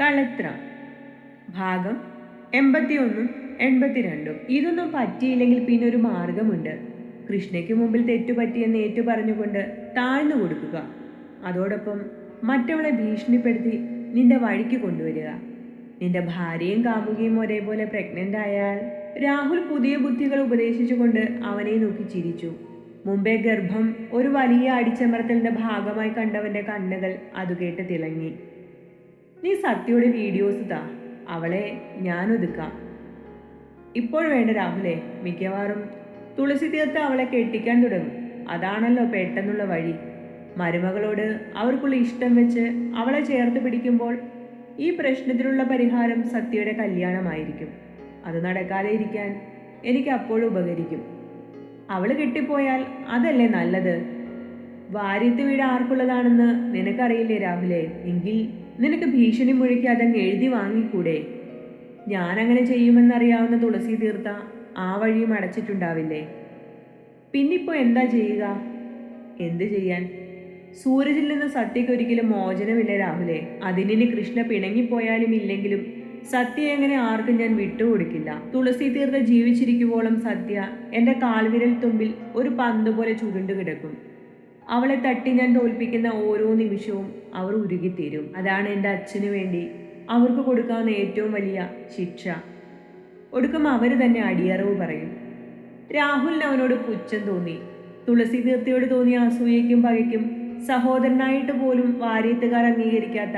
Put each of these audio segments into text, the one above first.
കളത്ര. ഭാഗം എൺപത്തിയൊന്നും എൺപത്തിരണ്ടും. ഇതൊന്നും പറ്റിയില്ലെങ്കിൽ പിന്നെ ഒരു മാർഗമുണ്ട്. കൃഷ്ണയ്ക്ക് മുമ്പിൽ തെറ്റുപറ്റിയെന്ന് ഏറ്റു പറഞ്ഞുകൊണ്ട് താഴ്ന്നു കൊടുക്കുക. അതോടൊപ്പം മറ്റവളെ ഭീഷണിപ്പെടുത്തി നിന്റെ വഴിക്ക് കൊണ്ടുവരിക. നിന്റെ ഭാര്യയും കാമുകിയും ഒരേപോലെ പ്രഗ്നന്റ് ആയാൽ രാഹുൽ പുതിയ ബുദ്ധികൾ ഉപദേശിച്ചുകൊണ്ട് അവനെ നോക്കി ചിരിച്ചു. മുമ്പേ ഗർഭം ഒരു വലിയ അടിച്ചമർത്തലിന്റെ ഭാഗമായി കണ്ടവന്റെ കണ്ണുകൾ അതുകേട്ട് തിളങ്ങി. നീ സത്യയുടെ വീഡിയോസ് താ അവളെ ഞാനൊതുക്കാം ഇപ്പോൾ വേണ്ട രാഹുലെ മിക്കവാറും തുളസി തീർത്ത് അവളെ കെട്ടിക്കാൻ തുടങ്ങും. അതാണല്ലോ പെട്ടെന്നുള്ള വഴി. മരുമകളോട് അവർക്കുള്ള ഇഷ്ടം വെച്ച് അവളെ ചേർത്ത് പിടിക്കുമ്പോൾ ഈ പ്രശ്നത്തിനുള്ള പരിഹാരം സത്യയുടെ കല്യാണമായിരിക്കും. അത് നടക്കാതെ ഇരിക്കാൻ എനിക്ക് അപ്പോഴും ഉപകരിക്കും. അവൾ കെട്ടിപ്പോയാൽ അതല്ലേ നല്ലത്? വാര്യത്ത് വീട് ആർക്കുള്ളതാണെന്ന് നിനക്കറിയില്ലേ രാഹുലെ എങ്കിൽ നിനക്ക് ഭീഷണി മുഴക്കി അതങ്ങ് എഴുതി വാങ്ങിക്കൂടെ? ഞാനങ്ങനെ ചെയ്യുമെന്നറിയാവുന്ന തുളസി തീർത്ത ആ വഴിയും അടച്ചിട്ടുണ്ടാവില്ലേ? പിന്നിപ്പോ എന്താ ചെയ്യുക? എന്ത് ചെയ്യാൻ? സൂരജിൽ നിന്ന് സത്യക്ക് ഒരിക്കലും മോചനമില്ല രാഹുലെ അതിനി കൃഷ്ണ പിണങ്ങിപ്പോയാലും ഇല്ലെങ്കിലും സത്യ എങ്ങനെ ആർക്കും ഞാൻ വിട്ടുകൊടുക്കില്ല. തുളസി തീർത്ത ജീവിച്ചിരിക്കുവോളം സത്യ എന്റെ കാൽവിരൽ തുമ്പിൽ ഒരു പന്ത് പോലെ ചുരുണ്ടു കിടക്കും. അവളെ തട്ടി ഞാൻ തോൽപ്പിക്കുന്ന ഓരോ നിമിഷവും അവർ ഉരുകിത്തീരും. അതാണ് എന്റെ അച്ഛന് വേണ്ടി അവർക്ക് കൊടുക്കാവുന്ന ഏറ്റവും വലിയ ശിക്ഷ. ഒടുക്കം അവർ തന്നെ അടിയറവ് പറയും. രാഹുലിന് അവനോട് പുച്ഛം തോന്നി. തുളസി തീർത്ഥയോട് തോന്നിയ അസൂയയ്ക്കും പകയ്ക്കും സഹോദരനായിട്ട് പോലും വാര്യത്തുകാർ അംഗീകരിക്കാത്ത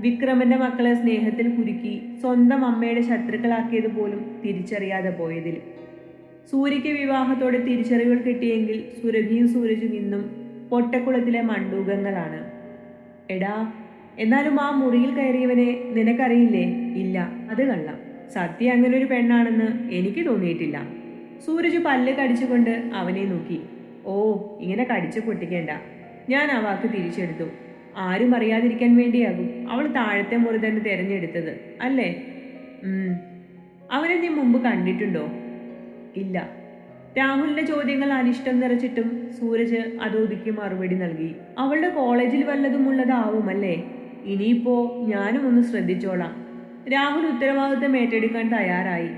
വിക്രമന്റെ മക്കളെ സ്നേഹത്തിൽ കുരുക്കി സ്വന്തം അമ്മയുടെ ശത്രുക്കളാക്കിയത് പോലും തിരിച്ചറിയാതെ പോയതിൽ. സൂര്യയ്ക്ക് വിവാഹത്തോടെ തിരിച്ചറിവുകൾ കിട്ടിയെങ്കിൽ സുരഭിയും സൂരജും ഇന്നും പൊട്ടക്കുളത്തിലെ മണ്ടൂകങ്ങളാണ്. എടാ എന്നാലും ആ മുറിയിൽ കയറിയവനെ നിനക്കറിയില്ലേ? ഇല്ല അത് കള്ളം. സത്യ അങ്ങനെ ഒരു പെണ്ണാണെന്ന് എനിക്ക് തോന്നിയിട്ടില്ല. സൂരജ് പല്ല് കടിച്ചുകൊണ്ട് അവനെ നോക്കി. ഓ ഇങ്ങനെ കടിച്ചു പൊട്ടിക്കേണ്ട. ഞാൻ ആ വാക്ക് തിരിച്ചെടുത്തു. ആരും അറിയാതിരിക്കാൻ വേണ്ടിയാകും അവൾ താഴത്തെ മുറി തന്നെ തിരഞ്ഞെടുത്തത് അല്ലേ? അവനെ നീ മുമ്പ് കണ്ടിട്ടുണ്ടോ? ഇല്ല. രാഹുലിന്റെ ചോദ്യങ്ങൾ അനിഷ്ടം നിറച്ചിട്ടും സൂരജ് അതോദിക്ക് മറുപടി നൽകി. അവളുടെ കോളേജിൽ വല്ലതും ഉള്ളതാവുമല്ലേ ഇനിയിപ്പോ ഞാനും ഒന്ന് ശ്രദ്ധിച്ചോളാം. രാഹുൽ ഉത്തരവാദിത്തം ഏറ്റെടുക്കാൻ തയ്യാറായി.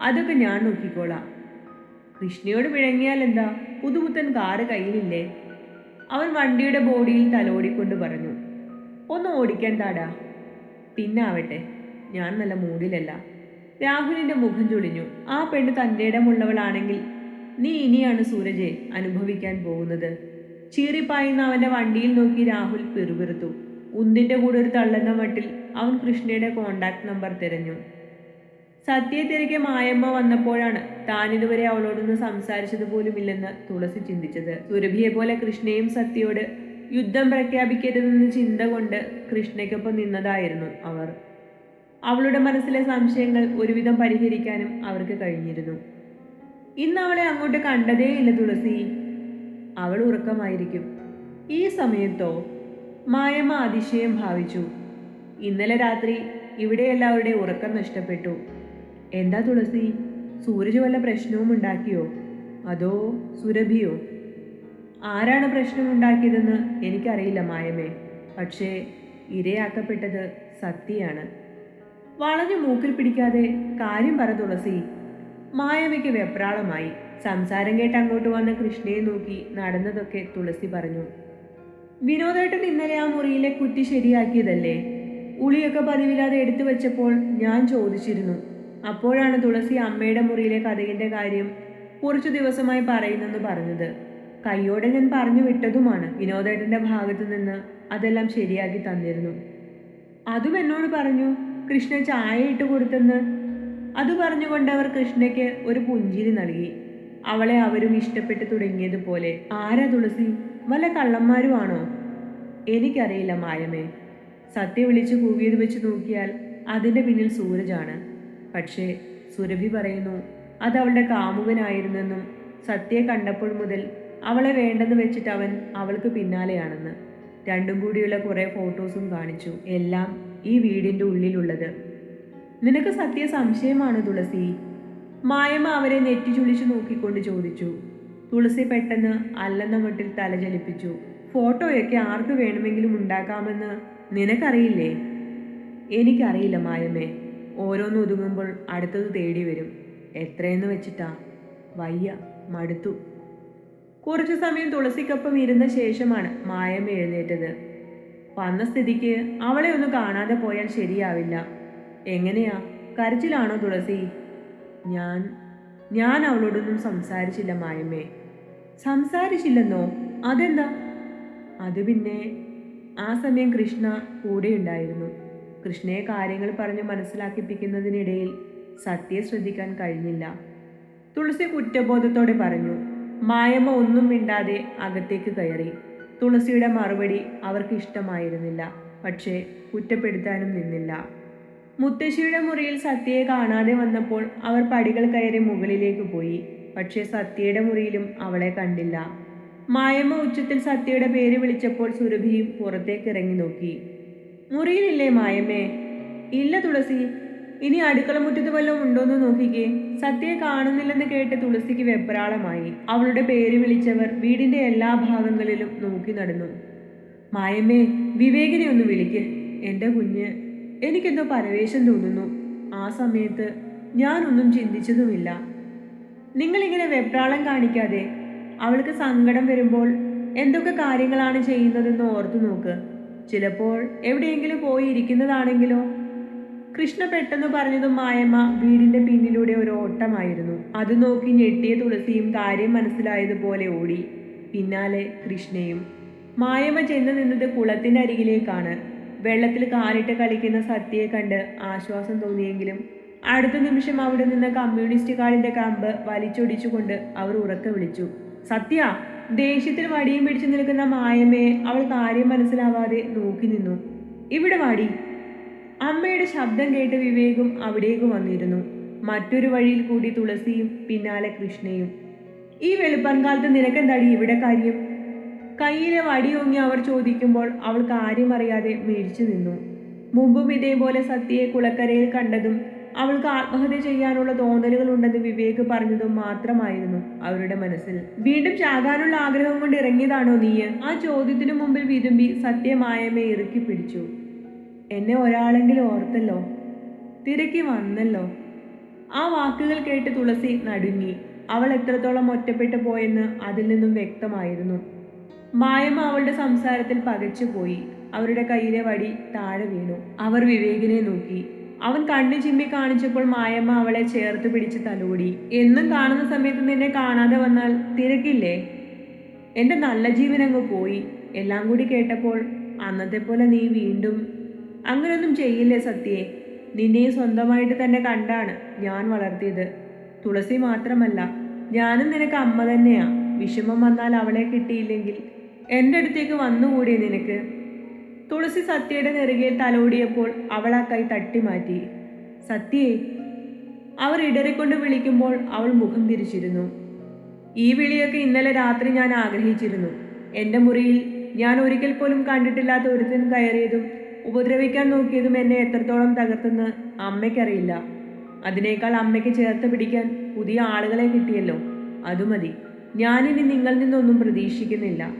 അതൊക്കെ ഞാൻ നോക്കിക്കോളാം. കൃഷ്ണയോട് പിഴങ്ങിയാൽ എന്താ പുതുപുത്തൻ കാറ് കയ്യിലില്ലേ? അവൻ വണ്ടിയുടെ ബോഡിയിൽ തലോടിക്കൊണ്ട് പറഞ്ഞു. ഒന്ന് ഓടിക്കാൻ താടാ. പിന്നാവട്ടെ. ഞാൻ നല്ല മൂഡിലല്ല രാഹുലിന്റെ മുഖം ചുളിഞ്ഞു. ആ പെണ്ണ് തന്റെ ഇടമുള്ളവളാണെങ്കിൽ നീ ഇനിയാണ് സൂരജെ അനുഭവിക്കാൻ പോകുന്നത്. ചീറിപ്പായുന്ന അവന്റെ വണ്ടിയിൽ നോക്കി രാഹുൽ പിറുപിറുത്തു. ഉന്തിന്റെ കൂടെ ഒരു തള്ളുന്ന മട്ടിൽ അവൻ കൃഷ്ണയുടെ കോണ്ടാക്ട് നമ്പർ തിരഞ്ഞു. സത്യയെ തിരികെ മായമ്മ വന്നപ്പോഴാണ് താൻ ഇതുവരെ അവളോടൊന്ന് സംസാരിച്ചത് പോലുമില്ലെന്ന് തുളസി ചിന്തിച്ചത്. സുരഭിയെ പോലെ കൃഷ്ണയും സത്യയോട് യുദ്ധം പ്രഖ്യാപിക്കരുതെന്ന ചിന്ത കൊണ്ട് കൃഷ്ണയ്ക്കൊപ്പം നിന്നതായിരുന്നു അവർ. അവളുടെ മനസ്സിലെ സംശയങ്ങൾ ഒരുവിധം പരിഹരിക്കാനും അവർക്ക് കഴിഞ്ഞിരുന്നു. ഇന്ന് അവളെ അങ്ങോട്ട് കണ്ടതേയില്ല തുളസി. അവൾ ഉറക്കമായിരിക്കും. ഈ സമയത്തോ? മായമ്മ അതിശയം ഭാവിച്ചു. ഇന്നലെ രാത്രി ഇവിടെ എല്ലാവരുടെയും ഉറക്കം നഷ്ടപ്പെട്ടു. എന്താ തുളസി? സൂരജ് വല്ല പ്രശ്നവും ഉണ്ടാക്കിയോ? അതോ സുരഭിയോ? ആരാണ് പ്രശ്നമുണ്ടാക്കിയതെന്ന് എനിക്കറിയില്ല മായമേ പക്ഷേ ഇരയാക്കപ്പെട്ടത് സത്യയാണ്. വളഞ്ഞു മൂക്കിൽ പിടിക്കാതെ കാര്യം പറ തുളസി. മായമയ്ക്ക് വെപ്രാളമായി. സംസാരം കേട്ട് അങ്ങോട്ട് വന്ന കൃഷ്ണയെ നോക്കി നടന്നതൊക്കെ തുളസി പറഞ്ഞു. വിനോദേട്ടൻ ഇന്നലെ ആ മുറിയിലെ കുറ്റി ശരിയാക്കിയതല്ലേ? ഉളിയൊക്കെ പതിവില്ലാതെ എടുത്തു വെച്ചപ്പോൾ ഞാൻ ചോദിച്ചിരുന്നു. അപ്പോഴാണ് തുളസി അമ്മയുടെ മുറിയിലെ കഥകിന്റെ കാര്യം കുറച്ചു ദിവസമായി പറയുന്നെന്ന് പറഞ്ഞത്. കയ്യോടെ ഞാൻ പറഞ്ഞു വിട്ടതുമാണ് വിനോദേട്ടന്റെ ഭാഗത്തു നിന്ന് അതെല്ലാം ശരിയാക്കി തന്നിരുന്നു. അതും എന്നോട് പറഞ്ഞു കൃഷ്ണ ചായ ഇട്ട് കൊടുത്തെന്ന് അത് പറഞ്ഞുകൊണ്ട് അവർ കൃഷ്ണയ്ക്ക് ഒരു പുഞ്ചിരി നൽകി. അവളെ അവരും ഇഷ്ടപ്പെട്ടു തുടങ്ങിയതുപോലെ ആരാ തുളസി? വല്ല കള്ളന്മാരുമാണോ? എനിക്കറിയില്ല മായമേ. സത്യ വിളിച്ച് കൂവിയത് വെച്ച് നോക്കിയാൽ അതിന്റെ പിന്നിൽ സൂരജാണ് പക്ഷേ സുരഭി പറയുന്നു അത് അവളുടെ കാമുകനായിരുന്നെന്നും സത്യയെ കണ്ടപ്പോൾ മുതൽ അവളെ വേണ്ടെന്ന് വെച്ചിട്ട് അവൻ അവൾക്ക് പിന്നാലെയാണെന്ന്. രണ്ടും കൂടിയുള്ള കുറെ ഫോട്ടോസും കാണിച്ചു. എല്ലാം ഈ വീടിന്റെ ഉള്ളിലുള്ളത്. നിനക്ക് സത്യ സംശയമാണ് തുളസി. മായമ്മ അവരെ നെറ്റി ചുളിച്ചു നോക്കിക്കൊണ്ട് ചോദിച്ചു. തുളസി പെട്ടെന്ന് അല്ലെന്ന മട്ടിൽ തലചലിപ്പിച്ചു ഫോട്ടോയൊക്കെ ആർക്ക് വേണമെങ്കിലും ഉണ്ടാക്കാമെന്ന് നിനക്കറിയില്ലേ? എനിക്കറിയില്ല മായമേ ഓരോന്ന് ഒതുങ്ങുമ്പോൾ അടുത്തത് തേടി വരും. എത്രയെന്ന് വെച്ചിട്ടാ? വയ്യ മടുത്തു. കുറച്ചു സമയം തുളസിക്കൊപ്പം ഇരുന്ന ശേഷമാണ് മായമ്മ എഴുന്നേറ്റത്. വന്ന സ്ഥിതിക്ക് അവളെ ഒന്ന് കാണാതെ പോയാൽ ശരിയാവില്ല. എങ്ങനെയാ? കരച്ചിലാണോ തുളസി? ഞാൻ ഞാൻ അവളോടൊന്നും സംസാരിച്ചില്ല മായമ്മേ സംസാരിച്ചില്ലെന്നോ? അതെന്താ? അത് പിന്നെ ആ സമയം കൃഷ്ണ കൂടെ ഉണ്ടായിരുന്നു. കൃഷ്ണയെ കാര്യങ്ങൾ പറഞ്ഞ് മനസ്സിലാക്കിപ്പിക്കുന്നതിനിടയിൽ സത്യെ ശ്രദ്ധിക്കാൻ കഴിഞ്ഞില്ല. തുളസി കുറ്റബോധത്തോടെ പറഞ്ഞു മായമ്മ ഒന്നും മിണ്ടാതെ അകത്തേക്ക് കയറി. തുളസിയുടെ മറുപടി അവർക്ക് ഇഷ്ടമായിരുന്നില്ല. പക്ഷേ കുറ്റപ്പെടുത്താനും നിന്നില്ല. മുത്തശ്ശിയുടെ മുറിയിൽ സത്യയെ കാണാതെ വന്നപ്പോൾ അവർ പടികൾ കയറി മുകളിലേക്ക് പോയി. പക്ഷേ സത്യയുടെ മുറിയിലും അവളെ കണ്ടില്ല. മായമ്മ ഉച്ചത്തിൽ സത്യയുടെ പേര് വിളിച്ചപ്പോൾ സുരഭിയും പുറത്തേക്ക് ഇറങ്ങി നോക്കി. മുറിയിലില്ലേ മായമ്മേ? ഇല്ല തുളസി. ഇനി അടുക്കള മുറ്റത്ത് വല്ലതും ഉണ്ടോന്ന് നോക്കിക്കേ. സത്യയെ കാണുന്നില്ലെന്ന് കേട്ട് തുളസിക്ക് വെപ്രാളമായി. അവളുടെ പേര് വിളിച്ചവർ വീടിന്റെ എല്ലാ ഭാഗങ്ങളിലും നോക്കി നടന്നു. മായമ്മേ വിവേകിനെ ഒന്ന് വിളിക്ക്. എന്റെ കുഞ്ഞ് എനിക്കെന്തോ പരവേശം തോന്നുന്നു. ആ സമയത്ത് ഞാനൊന്നും ചിന്തിച്ചതുമില്ല. നിങ്ങളിങ്ങനെ വെപ്രാളം കാണിക്കാതെ അവൾക്ക് സങ്കടം വരുമ്പോൾ എന്തൊക്കെ കാര്യങ്ങളാണ് ചെയ്യുന്നതെന്ന് ഓർത്തു നോക്ക്. ചിലപ്പോൾ എവിടെയെങ്കിലും പോയി ഇരിക്കുന്നതാണെങ്കിലോ? കൃഷ്ണ പെട്ടെന്ന് പറഞ്ഞതും മായമ്മ വീടിന്റെ പിന്നിലൂടെ ഒരു ഓട്ടമായിരുന്നു. അത് നോക്കി ഞെട്ടിയ തുളസിയും കാര്യം മനസ്സിലായതുപോലെ ഓടി. പിന്നാലെ കൃഷ്ണയും മായമ്മ ചെന്ന് നിന്നത് കുളത്തിന്റെ അരികിലേക്കാണ് വെള്ളത്തിൽ കാലിട്ട് കളിക്കുന്ന സത്യയെ കണ്ട് ആശ്വാസം തോന്നിയെങ്കിലും അടുത്ത നിമിഷം അവിടെ നിന്ന് കമ്മ്യൂണിസ്റ്റ് കാർഡിന്റെ കമ്പ് വലിച്ചൊടിച്ചുകൊണ്ട് അവർ ഉറക്കെ വിളിച്ചു. സത്യ ദേഷ്യത്തിൽ വടിയും പിടിച്ചു നിൽക്കുന്ന മായമ്മയെ അവൾ കാര്യം മനസ്സിലാവാതെ നോക്കി നിന്നു. ഇവിടെ വാടി. അമ്മയുടെ ശബ്ദം കേട്ട് വിവേകും അവിടേക്ക് വന്നിരുന്നു. മറ്റൊരു വഴിയിൽ കൂടി തുളസിയും പിന്നാലെ കൃഷ്ണയും. ഈ വെളുപ്പൻകാലത്ത് നിനക്കെന്താടി ഇവിടെ കാര്യം? കയ്യിലെ വടിയൊങ്ങി അവർ ചോദിക്കുമ്പോൾ അവൾ കാര്യം അറിയാതെ മേടിച്ചു നിന്നു. മുമ്പും ഇതേപോലെ സത്യയെ കുളക്കരയിൽ കണ്ടതും അവൾക്ക് ആത്മഹത്യ ചെയ്യാനുള്ള തോന്നലുകൾ ഉണ്ടെന്ന് വിവേക് പറഞ്ഞതും മാത്രമായിരുന്നു അവരുടെ മനസ്സിൽ. വീണ്ടും ചാകാനുള്ള ആഗ്രഹം കൊണ്ട് ഇറങ്ങിയതാണോ നീ ആ ചോദ്യത്തിനു മുമ്പിൽ വിതുമ്പി സത്യമായമേ ഇറുക്കി പിടിച്ചു. എന്നെ ഒരാളെങ്കിലും ഓർത്തല്ലോ? തിരക്കി വന്നല്ലോ? ആ വാക്കുകൾ കേട്ട് തുളസി നടുങ്ങി. അവൾ എത്രത്തോളം ഒറ്റപ്പെട്ടു പോയെന്ന് അതിൽ നിന്നും വ്യക്തമായിരുന്നു. മായമ്മ അവളുടെ സംസാരത്തിൽ പകച്ചുപോയി അവരുടെ കയ്യിലെ വടി താഴെ വീണു. അവർ വിവേകിനെ നോക്കി. അവൻ കണ്ണു ചിമ്മി കാണിച്ചപ്പോൾ മായമ്മ അവളെ ചേർത്ത് പിടിച്ച് തലോടി. എന്നും കാണുന്ന സമയത്ത് നിന്നെ കാണാതെ വന്നാൽ തിരക്കില്ലേ? എന്റെ നല്ല ജീവൻ അങ്ങ് പോയി. എല്ലാം കൂടി കേട്ടപ്പോൾ അന്നത്തെ പോലെ നീ വീണ്ടും അങ്ങനൊന്നും ചെയ്യില്ലേ സത്യേ? നിന്നെ സ്വന്തമായിട്ട് തന്നെ കണ്ടാണ് ഞാൻ വളർത്തിയത്. തുളസി മാത്രമല്ല ഞാനും നിനക്ക് അമ്മ തന്നെയാ. വിഷമം വന്നാൽ അവളെ കിട്ടിയില്ലെങ്കിൽ എന്റെ അടുത്തേക്ക് വന്നുകൂടി നിനക്ക്. തുളസി സത്യയുടെ നെറുകയിൽ തലോടിയപ്പോൾ അവൾ ആ കൈ തട്ടിമാറ്റി. സത്യേ അവർ ഇടറിക്കൊണ്ട് വിളിക്കുമ്പോൾ അവൾ മുഖം തിരിച്ചിരുന്നു. ഈ വിളിയൊക്കെ ഇന്നലെ രാത്രി ഞാൻ ആഗ്രഹിച്ചിരുന്നു. എന്റെ മുറിയിൽ ഞാൻ ഒരിക്കൽ പോലും കണ്ടിട്ടില്ലാത്ത ഒരുത്തൻ കയറിയതും ഉപദ്രവിക്കാൻ നോക്കിയതും എന്നെ എത്രത്തോളം തകർത്തെന്ന് അമ്മയ്ക്കറിയില്ല. അതിനേക്കാൾ അമ്മയ്ക്ക് ചേർത്ത് പിടിക്കാൻ പുതിയ ആളുകളെ കിട്ടിയല്ലോ. അതുമതി. ഞാനിനി നിങ്ങളിൽ നിന്നൊന്നും പ്രതീക്ഷിക്കുന്നില്ല.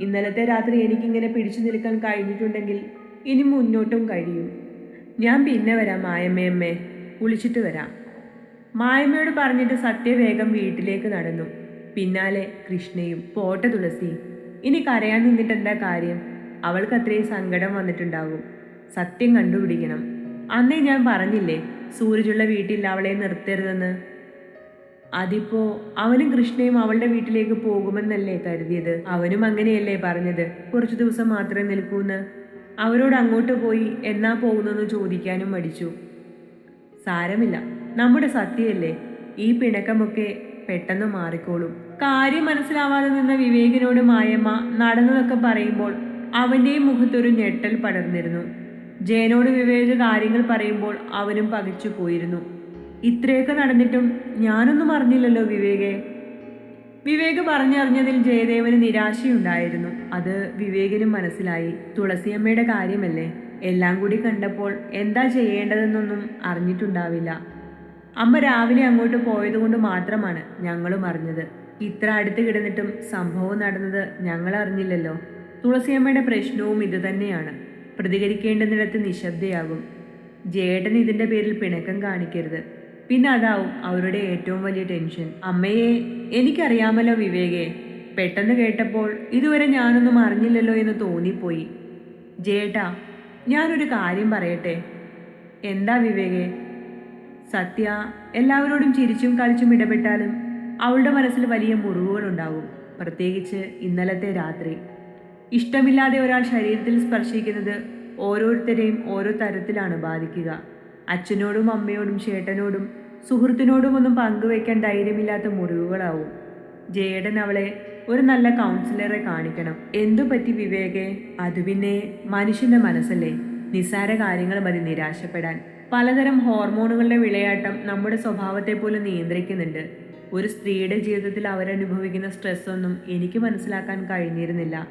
ഇന്നലത്തെ രാത്രി എനിക്കിങ്ങനെ പിടിച്ചു നിൽക്കാൻ കഴിഞ്ഞിട്ടുണ്ടെങ്കിൽ ഇനി മുന്നോട്ടും കഴിയും. ഞാൻ പിന്നെ വരാം മായമ്മയമ്മേ കുളിച്ചിട്ട് വരാം. മായമ്മയോട് പറഞ്ഞിട്ട് സത്യവേഗം വീട്ടിലേക്ക് നടന്നു. പിന്നാലെ കൃഷ്ണയും പോട്ടെ തുളസി. ഇനി കരയാൻ നിന്നിട്ട് എന്താ കാര്യം? അവൾക്ക് അത്രയും സങ്കടം വന്നിട്ടുണ്ടാകും സത്യം കണ്ടുപിടിക്കണം. അന്നേ ഞാൻ പറഞ്ഞില്ലേ സൂരജുള്ള വീട്ടിൽ അവളെ നിർത്തരുതെന്ന്? അതിപ്പോ അവനും കൃഷ്ണയും അവളുടെ വീട്ടിലേക്ക് പോകുമെന്നല്ലേ കരുതിയത്? അവനും അങ്ങനെയല്ലേ പറഞ്ഞത്? കുറച്ചു ദിവസം മാത്രമേ നിൽക്കൂന്ന്. അവരോട് അങ്ങോട്ട് പോയി എന്നാ പോകുന്നെന്ന് ചോദിക്കാനും മടിച്ചു. സാരമില്ല. നമ്മുടെ സത്യമല്ലേ ഈ പിണക്കമൊക്കെ പെട്ടെന്ന് മാറിക്കോളും. കാര്യം മനസ്സിലാവാതെ നിന്ന വിവേകിനോട് മായമ്മ നടന്നതൊക്കെ പറയുമ്പോൾ അവന്റെയും മുഖത്തൊരു ഞെട്ടൽ പടർന്നിരുന്നു. ജയനോട് വിവേക് കാര്യങ്ങൾ പറയുമ്പോൾ അവനും പകച്ചു പോയിരുന്നു. ഇത്രയൊക്കെ നടന്നിട്ടും ഞാനൊന്നും അറിഞ്ഞില്ലല്ലോ വിവേകെ. വിവേക് പറഞ്ഞറിഞ്ഞതിൽ ജയദേവന് നിരാശയുണ്ടായിരുന്നു. അത് വിവേകിനും മനസ്സിലായി. തുളസിയമ്മയുടെ കാര്യമല്ലേ? എല്ലാം കൂടി കണ്ടപ്പോൾ എന്താ ചെയ്യേണ്ടതെന്നൊന്നും അറിഞ്ഞിട്ടുണ്ടാവില്ല. അമ്മ രാവിലെ അങ്ങോട്ട് പോയതുകൊണ്ട് മാത്രമാണ് ഞങ്ങളും അറിഞ്ഞത്. ഇത്ര അടുത്ത് കിടന്നിട്ടും സംഭവം നടന്നത് ഞങ്ങൾ അറിഞ്ഞില്ലല്ലോ. തുളസിയമ്മയുടെ പ്രശ്നവും ഇതുതന്നെയാണ് പ്രതികരിക്കേണ്ടുന്നിടത്ത് നിശബ്ദയാകും. ജേട്ടൻ ഇതിന്റെ പേരിൽ പിണക്കം കാണിക്കരുത്. പിന്നെ അതാവും അവരുടെ ഏറ്റവും വലിയ ടെൻഷൻ. അമ്മയെ എനിക്കറിയാമല്ലോ വിവേകെ. പെട്ടെന്ന് കേട്ടപ്പോൾ ഇതുവരെ ഞാനൊന്നും അറിഞ്ഞില്ലല്ലോ എന്ന് തോന്നിപ്പോയി. ജേട്ടാ ഞാനൊരു കാര്യം പറയട്ടെ? എന്താ വിവേകെ? സത്യ എല്ലാവരോടും ചിരിച്ചും കളിച്ചും ഇടപെട്ടാലും അവളുടെ മനസ്സിൽ വലിയ മുറിവുകളുണ്ടാവും പ്രത്യേകിച്ച് ഇന്നലത്തെ രാത്രി. ഇഷ്ടമില്ലാതെ ഒരാൾ ശരീരത്തിൽ സ്പർശിക്കുന്നത് ഓരോരുത്തരെയും ഓരോ തരത്തിലാണ് ബാധിക്കുക. അച്ഛനോടും അമ്മയോടും ചേട്ടനോടും സുഹൃത്തിനോടും ഒന്നും പങ്കുവെക്കാൻ ധൈര്യമില്ലാത്ത മുറിവുകളാവും. ജേഡൻ അവളെ ഒരു നല്ല കൗൺസിലറെ കാണിക്കണം. എന്തു പറ്റി വിവേകെ? അത് പിന്നെ മനുഷ്യന്റെ മനസ്സല്ലേ? നിസ്സാര കാര്യങ്ങൾ മതി നിരാശപ്പെടാൻ. പലതരം ഹോർമോണുകളുടെ വിളയാട്ടം നമ്മുടെ സ്വഭാവത്തെ പോലും നിയന്ത്രിക്കുന്നുണ്ട്. ഒരു സ്ത്രീയുടെ ജീവിതത്തിൽ അവരനുഭവിക്കുന്ന സ്ട്രെസ് ഒന്നും എനിക്ക് മനസ്സിലാക്കാൻ കഴിഞ്ഞിരുന്നില്ല.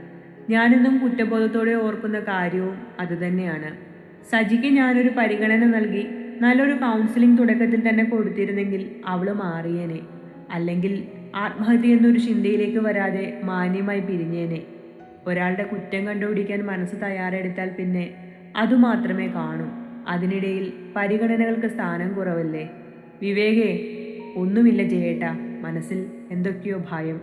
ഞാനെന്നും കുറ്റബോധത്തോടെ ഓർക്കുന്ന കാര്യവും അതുതന്നെയാണ് സജിക്ക് ഞാനൊരു പരിഗണന നൽകി നല്ലൊരു കൗൺസിലിംഗ് തുടക്കത്തിൽ തന്നെ കൊടുത്തിരുന്നെങ്കിൽ അവൾ മാറിയേനെ. അല്ലെങ്കിൽ ആത്മഹത്യ എന്നൊരു ചിന്തയിലേക്ക് വരാതെ മാന്യമായി പിരിഞ്ഞേനെ. ഒരാളുടെ കുറ്റം കണ്ടുപിടിക്കാൻ മനസ്സ് തയ്യാറെടുത്താൽ പിന്നെ അതുമാത്രമേ കാണൂ. അതിനിടയിൽ പരിഗണനകൾക്ക് സ്ഥാനം കുറവല്ലേ? വിവേകേ ഒന്നുമില്ല ജയേട്ട. മനസ്സിൽ എന്തൊക്കെയോ ഭയം.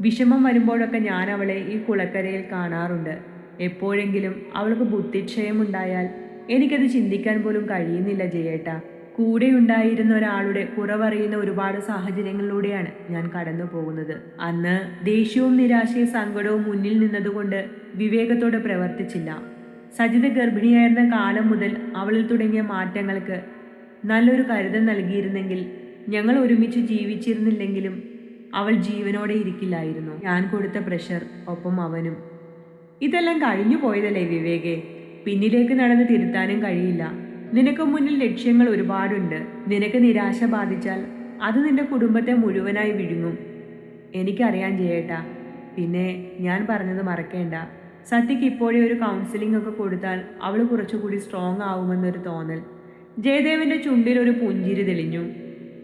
വിഷമം വരുമ്പോഴൊക്കെ ഞാൻ അവളെ ഈ കുളക്കരയിൽ കാണാറുണ്ട്. എപ്പോഴെങ്കിലും അവൾക്ക് ബുദ്ധിക്ഷയമുണ്ടായാൽ എനിക്കത് ചിന്തിക്കാൻ പോലും കഴിയുന്നില്ല ജയേട്ട. കൂടെ ഉണ്ടായിരുന്ന ഒരാളുടെ കുറവറിയുന്ന ഒരുപാട് സാഹചര്യങ്ങളിലൂടെയാണ് ഞാൻ കടന്നു പോകുന്നത്. അന്ന് ദേഷ്യവും നിരാശയും സങ്കടവും മുന്നിൽ നിന്നതുകൊണ്ട് വിവേകത്തോടെ പ്രവർത്തിച്ചില്ല. സജിത ഗർഭിണിയായിരുന്ന കാലം മുതൽ അവളിൽ തുടങ്ങിയ മാറ്റങ്ങൾക്ക് നല്ലൊരു കരുതൽ നൽകിയിരുന്നെങ്കിൽ ഞങ്ങൾ ഒരുമിച്ച് ജീവിച്ചിരുന്നില്ലെങ്കിലും അവൾ ജീവനോടെ ഇരിക്കില്ലായിരുന്നു. ഞാൻ കൊടുത്ത പ്രഷർ ഒപ്പം അവനും. ഇതെല്ലാം കഴിഞ്ഞു പോയതല്ലേ വിവേകെ? പിന്നിലേക്ക് നടന്ന് തിരുത്താനും കഴിയില്ല. നിനക്ക് മുന്നിൽ ലക്ഷ്യങ്ങൾ ഒരുപാടുണ്ട്. നിനക്ക് നിരാശ ബാധിച്ചാൽ അത് നിന്റെ കുടുംബത്തെ മുഴുവനായി വിഴുങ്ങും. എനിക്കറിയാൻ ചെയ്യേട്ടാ പിന്നെ ഞാൻ പറഞ്ഞത് മറക്കേണ്ട. സത്യക്ക് ഇപ്പോഴേ ഒരു കൗൺസിലിംഗ് ഒക്കെ കൊടുത്താൽ അവൾ കുറച്ചുകൂടി സ്ട്രോങ് ആവുമെന്നൊരു തോന്നൽ. ജയദേവന്റെ ചുണ്ടിൽ ഒരു പുഞ്ചിരി തെളിഞ്ഞു.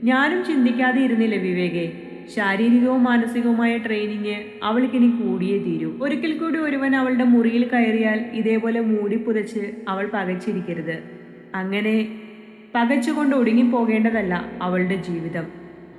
ഞാനും ചിന്തിക്കാതെ ഇരുന്നില്ല വിവേകെ. ശാരീരികവും മാനസികവുമായ ട്രെയിനിങ് അവൾക്കിനി കൂടിയേ തീരൂ. ഒരിക്കൽ കൂടി ഒരുവൻ അവളുടെ മുറിയിൽ കയറിയാൽ ഇതേപോലെ മൂടി പുതച്ച് അവൾ പകച്ചിരിക്കരുത്. അങ്ങനെ പകച്ചുകൊണ്ട് ഒടുങ്ങിപ്പോകേണ്ടതല്ല അവളുടെ ജീവിതം.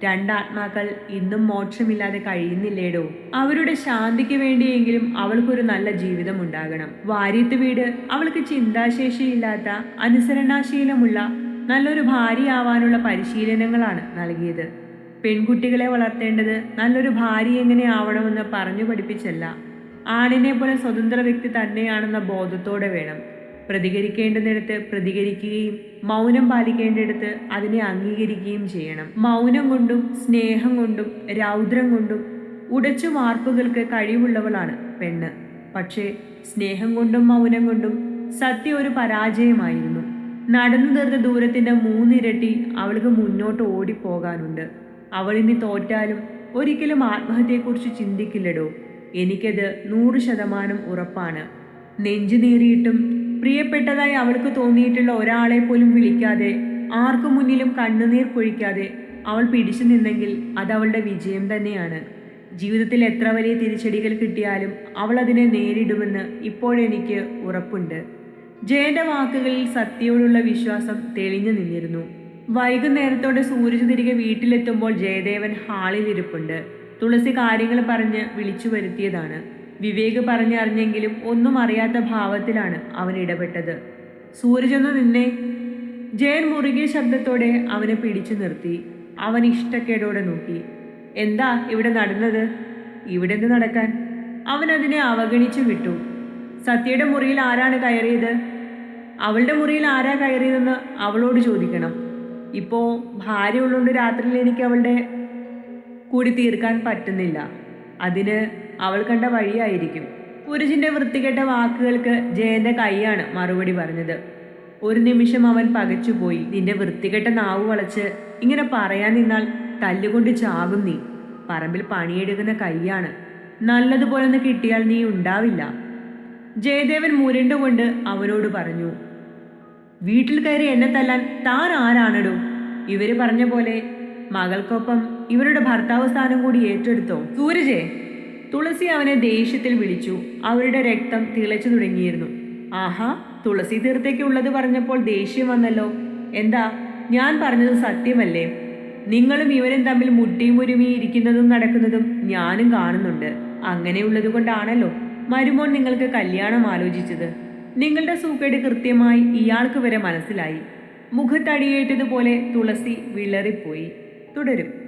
രണ്ടാത്മാക്കൾ ഇന്നും മോക്ഷമില്ലാതെ കഴിയുന്നില്ലേടോ? അവരുടെ ശാന്തിക്ക് വേണ്ടിയെങ്കിലും അവൾക്കൊരു നല്ല ജീവിതം ഉണ്ടാകണം വാര്യത്ത് വീട് അവൾക്ക് ചിന്താശേഷിയില്ലാത്ത അനുസരണാശീലമുള്ള നല്ലൊരു ഭാര്യയാവാനുള്ള പരിശീലനങ്ങളാണ് നൽകിയത്. പെൺകുട്ടികളെ വളർത്തേണ്ടത് നല്ലൊരു ഭാര്യ എങ്ങനെയാവണമെന്ന് പറഞ്ഞു പഠിപ്പിച്ചല്ല. ആണിനെ പോലെ സ്വതന്ത്ര വ്യക്തി തന്നെയാണെന്ന ബോധത്തോടെ വേണം. പ്രതികരിക്കേണ്ടുന്നിടത്ത് പ്രതികരിക്കുകയും മൗനം പാലിക്കേണ്ടിടത്ത് അതിനെ അംഗീകരിക്കുകയും ചെയ്യണം. മൗനം കൊണ്ടും സ്നേഹം കൊണ്ടും രൗദ്രം കൊണ്ടും ഉടച്ചു മാർപ്പുകൾക്ക് കഴിവുള്ളവളാണ് പെണ്ണ്. പക്ഷേ സ്നേഹം കൊണ്ടും മൗനം കൊണ്ടും സത്യ ഒരു പരാജയമായിരുന്നു. നടന്നു തീർന്ന ദൂരത്തിന്റെ മൂന്നിരട്ടി അവൾക്ക് മുന്നോട്ട് ഓടിപ്പോകാനുണ്ട്. അവൾ ഇനി തോറ്റാലും ഒരിക്കലും ആത്മഹത്യയെക്കുറിച്ച് ചിന്തിക്കില്ലടോ. എനിക്കത് നൂറ് ശതമാനം ഉറപ്പാണ്. നെഞ്ചു നേറിയിട്ടും പ്രിയപ്പെട്ടതായി അവൾക്ക് തോന്നിയിട്ടുള്ള ഒരാളെ പോലും വിളിക്കാതെ ആർക്കു മുന്നിലും കണ്ണുനീർ പൊഴിക്കാതെ അവൾ പിടിച്ചു നിന്നെങ്കിൽ അത് അവളുടെ വിജയം തന്നെയാണ്. ജീവിതത്തിൽ എത്ര വലിയ തിരിച്ചടികൾ കിട്ടിയാലും അവൾ അതിനെ നേരിടുമെന്ന് ഇപ്പോഴെനിക്ക് ഉറപ്പുണ്ട്. ജയന്റെ വാക്കുകളിൽ സത്യയോടുള്ള വിശ്വാസം തെളിഞ്ഞു നിന്നിരുന്നു. വൈകുന്നേരത്തോടെ സൂരജ് തിരികെ വീട്ടിലെത്തുമ്പോൾ ജയദേവൻ ഹാളിൽ ഇരിപ്പുണ്ട്. തുളസി കാര്യങ്ങൾ പറഞ്ഞ് വിളിച്ചു വരുത്തിയതാണ്. വിവേക് പറഞ്ഞറിഞ്ഞെങ്കിലും ഒന്നും അറിയാത്ത ഭാവത്തിലാണ് അവൻ ഇടപെട്ടത്. സൂരജ് ഒന്ന് നിന്നെ. ജയൻ മുറുകിയ ശബ്ദത്തോടെ അവനെ പിടിച്ചു നിർത്തി. അവൻ ഇഷ്ടക്കേടോടെ നോക്കി. എന്താ ഇവിടെ നടന്നത്? ഇവിടെ എന്ത് നടക്കാൻ? അവൻ അതിനെ അവഗണിച്ചു വിട്ടു. സത്യയുടെ മുറിയിൽ ആരാണ് കയറിയത്? അവളുടെ മുറിയിൽ ആരാ കയറിയതെന്ന് അവളോട് ചോദിക്കണം. ഇപ്പോൾ ഭാര്യ ഉള്ളതുകൊണ്ട് രാത്രിയിൽ എനിക്ക് അവളുടെ കൂടി തീർക്കാൻ പറ്റുന്നില്ല. അതിന് അവൾ കണ്ട വഴിയായിരിക്കും. പുരുഷന്റെ വൃത്തികെട്ട വാക്കുകൾക്ക് ജയന്റെ കൈയാണ് മറുപടി പറഞ്ഞത്. ഒരു നിമിഷം അവൻ പകച്ചുപോയി. നിന്റെ വൃത്തികെട്ട നാവ് വളച്ച് ഇങ്ങനെ പറയാൻ നിന്നാൽ തല്ലുകൊണ്ട് ചാകും നീ. പറമ്പിൽ പണിയെടുക്കുന്ന കൈയാണ്. നല്ലതുപോലെ ഒന്ന് കിട്ടിയാൽ നീ ഉണ്ടാവില്ല. ജയദേവൻ മുരണ്ടുകൊണ്ട് അവനോട് പറഞ്ഞു വീട്ടിൽ കയറി എന്നെ തല്ലാൻ താൻ ആരാണെടോ? ഇവർ പറഞ്ഞ പോലെ മകൾക്കൊപ്പം ഇവരുടെ ഭർത്താവ് സ്ഥാനം കൂടി ഏറ്റെടുത്തോ? സൂരജേ തുളസി അവനെ ദേഷ്യത്തിൽ വിളിച്ചു. അവരുടെ രക്തം തിളച്ചു തുടങ്ങിയിരുന്നു. ആഹാ തുളസി തീർത്ഥയ്ക്കുള്ളത് പറഞ്ഞപ്പോൾ ദേഷ്യം വന്നല്ലോ. എന്താ ഞാൻ പറഞ്ഞത് സത്യമല്ലേ? നിങ്ങളും ഇവരും തമ്മിൽ മുട്ടിയും ഒരുമി ഇരിക്കുന്നതും നടക്കുന്നതും ഞാനും കാണുന്നുണ്ട്. അങ്ങനെയുള്ളത് കൊണ്ടാണല്ലോ മരുമോൻ നിങ്ങൾക്ക് കല്യാണം ആലോചിച്ചത്. നിങ്ങളുടെ സൂക്കേട് കൃത്യമായി ഇയാൾക്ക് വരെ മനസ്സിലായി. മുഖത്തടിയേറ്റതുപോലെ തുളസി വിളറിപ്പോയി. തുടരും.